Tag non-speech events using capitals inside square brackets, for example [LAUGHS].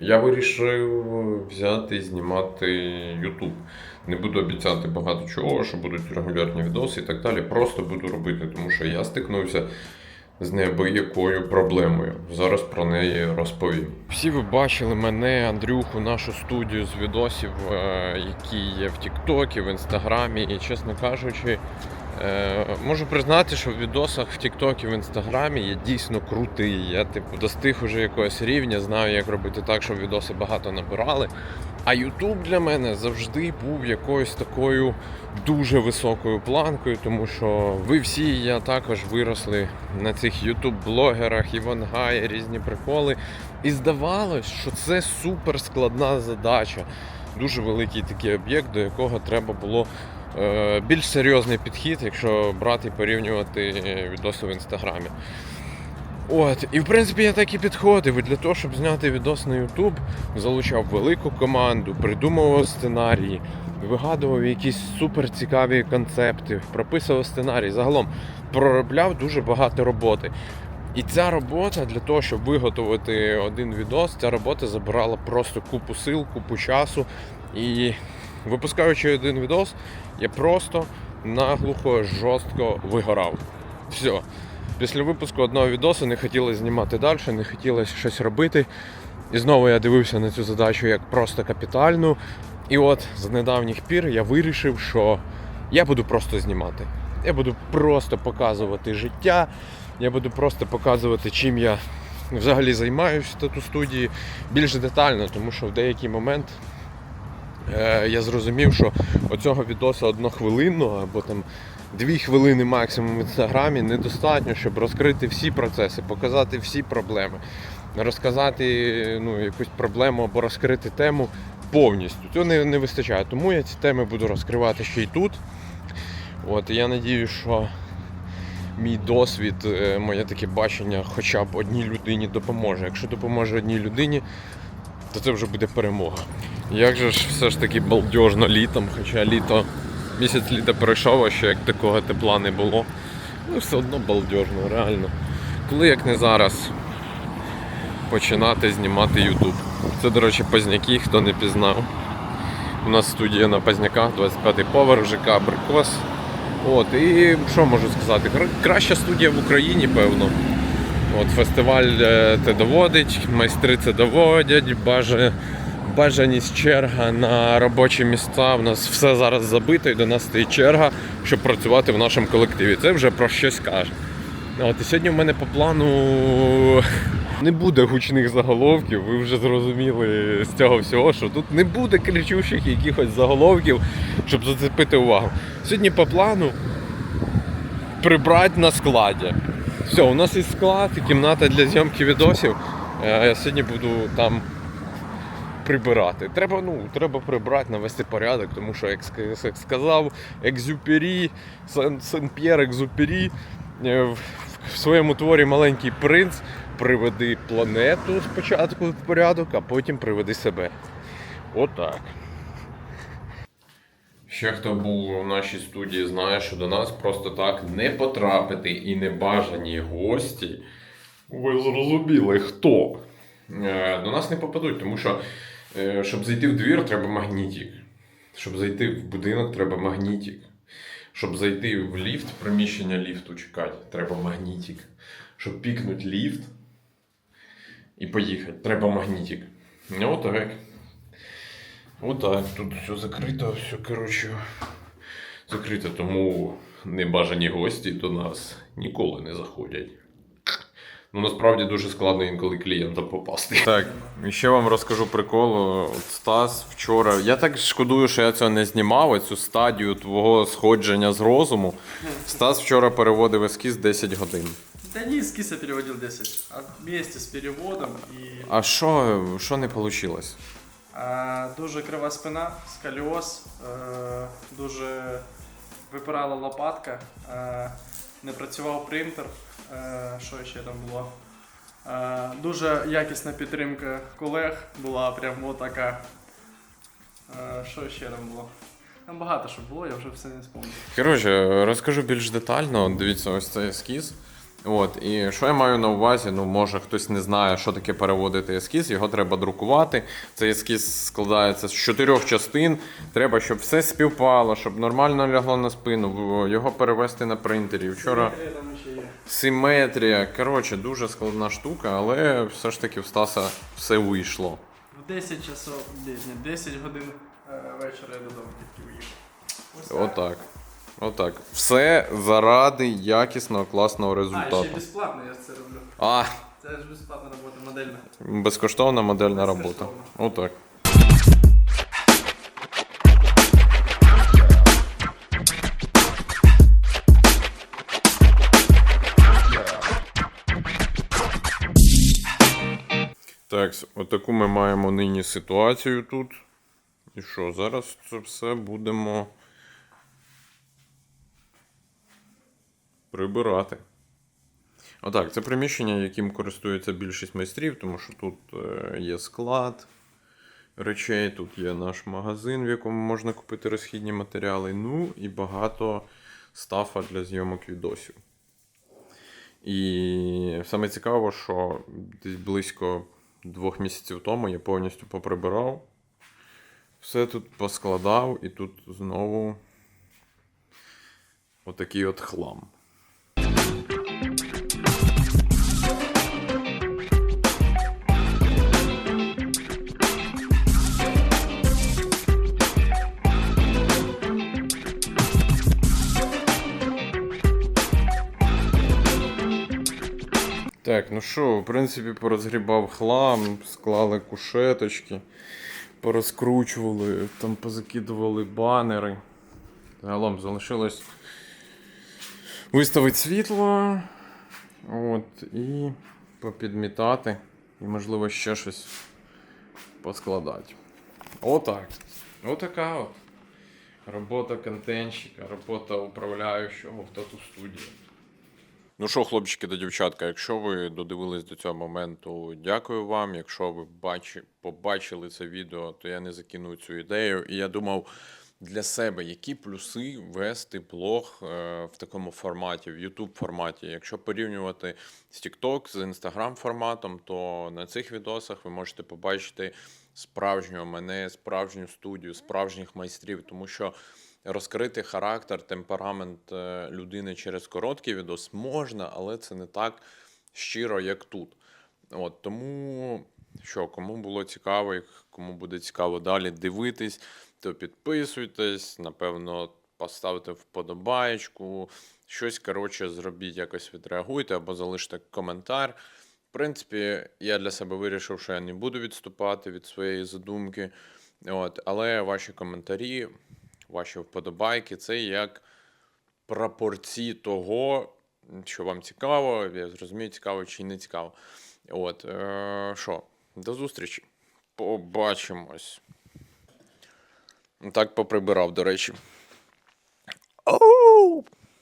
Я вирішив взяти і знімати YouTube. Не буду обіцяти багато чого, що будуть регулярні відоси і так далі. Просто буду робити, тому що я стикнувся з неабиякою проблемою. Зараз про неї розповім. Всі ви бачили мене, Андрюху, нашу студію з відосів, е, які є в Тіктокі, в Інстаграмі. І, чесно кажучи, можу признати, що в відосах в Тіктокі, в Інстаграмі я дійсно крутий. Я типу достиг уже якогось рівня, знаю, як робити так, щоб відоси багато набирали. А Ютуб для мене завжди був якоюсь такою дуже високою планкою, тому що ви всі, я також виросли на цих ютуб-блогерах, Івангай, різні приколи. І здавалось, що це супер складна задача. Дуже великий такий об'єкт, до якого треба було е, більш серйозний підхід, якщо брати і порівнювати відоси в інстаграмі. От, і в принципі я так і підходив. І для того, щоб зняти відос на YouTube, залучав велику команду, придумував сценарії, вигадував якісь супер цікаві концепти, прописував сценарій. Загалом проробляв дуже багато роботи. І ця робота для того, щоб виготовити один відос, ця робота забирала просто купу сил, купу часу. І випускаючи один відос, я просто наглухо жорстко вигорав. Все. Після випуску одного відосу не хотілося знімати далі, не хотілося щось робити. І знову я дивився на цю задачу як просто капітальну. І от з недавніх пір я вирішив, що я буду просто знімати. Я буду просто показувати життя, я буду просто показувати, чим я взагалі займаюся тату студії більш детально, тому що в деякий момент я зрозумів, що оцього відосу однохвилинного або там дві хвилини максимум в інстаграмі недостатньо, щоб розкрити всі процеси, показати всі проблеми, розказати ну, якусь проблему або розкрити тему повністю. Цього не, не вистачає. Тому я ці теми буду розкривати ще й тут. От, і я надію, що мій досвід, е, моє таке бачення хоча б одній людині допоможе. Якщо допоможе одній людині, то це вже буде перемога. Як же ж все ж таки балдежно літом, хоча літо, місяць літа пройшов, а ще як такого тепла не було. Ну все одно балдежно, реально. Коли як не зараз починати знімати YouTube. Це, до речі, Позняки, хто не пізнав. У нас студія на Позняках, 25-й поверх, ЖК Абрикос. От, і що можу сказати? Краща студія в Україні, певно. От, фестиваль це доводить, майстри це доводять, баже, бажаність черга на робочі місця. У нас все зараз забито і до нас стоїть черга, щоб працювати в нашому колективі. Це вже про щось каже. От, і сьогодні в мене по плану [LAUGHS] не буде гучних заголовків. Ви вже зрозуміли з цього всього, що тут не буде кричущих якихось заголовків, щоб зацепити увагу. Сьогодні по плану прибрати на складі. Все, у нас є склад, кімната для зйомки відосів. Е, Я сьогодні буду там прибирати. Треба, ну, треба прибрати, навести порядок, тому що, як, сказав Екзюпері, Сен- Сен-П'єр Екзюпері е, в, в своєму творі Маленький принц приведи планету спочатку в порядок, а потім приведи себе. Отак. Ще хто був у нашій студії, знає, що до нас просто так не потрапити і небажані гості. Ви зрозуміли, хто? Е, До нас не попадуть, тому що, щоб зайти в двір, треба магнітик. Щоб зайти в будинок, треба магнітик. Щоб зайти в ліфт, приміщення ліфту чекати, треба магнітик. Щоб пікнути ліфт і поїхати, треба магнітик. Ну, отак. Отак, тут все закрито, все, коротше, закрито, тому небажані гості до нас ніколи не заходять. Ну, насправді дуже складно інколи клієнтам попасти. Так, і ще вам розкажу прикол. От Стас вчора. Я так шкодую, що я цього не знімав, цю стадію твого сходження з розуму. Стас вчора переводив ескіз 10 годин. Да не эскиз я переводил 10, а вместе с переводом и А що, що не вийшло? а, дуже крива спина, сколіоз, е, дуже випирала лопатка, е, не працював принтер, е, що ще там було. Е, дуже якісна підтримка колег була прям отака. Е, що ще там було? Там багато що було, я вже все не спомню. Коротше, розкажу більш детально. Дивіться, ось цей ескіз. От, і що я маю на увазі? Ну, може хтось не знає, що таке переводити ескіз, його треба друкувати. Цей ескіз складається з чотирьох частин. Треба, щоб все співпало, щоб нормально лягло на спину, його перевести на принтері. Вчора Симетрія. Коротше, дуже складна штука, але все ж таки в Стаса все вийшло. В 10 часов, ні, ні, 10 годин е, вечора я додому тільки так. Отак. Отак. Все заради якісного, класного А, результату. ще безплатно я це роблю. А, Це ж безплатна робота, модельна. безкоштовна модельна робота. Отак. Так, отаку ми маємо нині ситуацію тут. І що, зараз це все будемо прибирати. Отак, це приміщення, яким користується більшість майстрів, тому що тут е, є склад речей, тут є наш магазин, в якому можна купити розхідні матеріали, ну і багато стафа для зйомок відосів. І саме цікаво, що десь близько двох місяців тому я повністю поприбирав. Все тут поскладав, і тут знову отакий от хлам. Так, ну що, в принципі, порозгрібав хлам, склали кушеточки, порозкручували, там позакидували банери. Загалом залишилось виставити світло. От, і попідмітати. І, можливо, ще щось поскладати. Отак. Отака от. Робота контентщика, робота управляючого в тату студії. Ну що, хлопчики та дівчатка, якщо ви додивились до цього моменту, дякую вам. Якщо ви бачи, побачили це відео, то я не закинув цю ідею. І я думав для себе, які плюси вести блог е, в такому форматі, в YouTube форматі. Якщо порівнювати з TikTok, з Instagram форматом, то на цих відосах ви можете побачити справжнього мене, справжню студію, справжніх майстрів, тому що розкрити характер, темперамент е, людини через короткий відос можна, але це не так щиро, як тут. От тому що, кому було цікаво, кому буде цікаво далі дивитись, то підписуйтесь, напевно, поставте вподобаєчку, щось коротше зробіть, якось відреагуйте або залиште коментар. В принципі, я для себе вирішив, що я не буду відступати від своєї задумки. От, але ваші коментарі, ваші вподобайки це як прапорці того, що вам цікаво, я зрозумію, цікаво чи не цікаво. От, е, що, до зустрічі. Побачимось. Так поприбирав, до речі. Оу!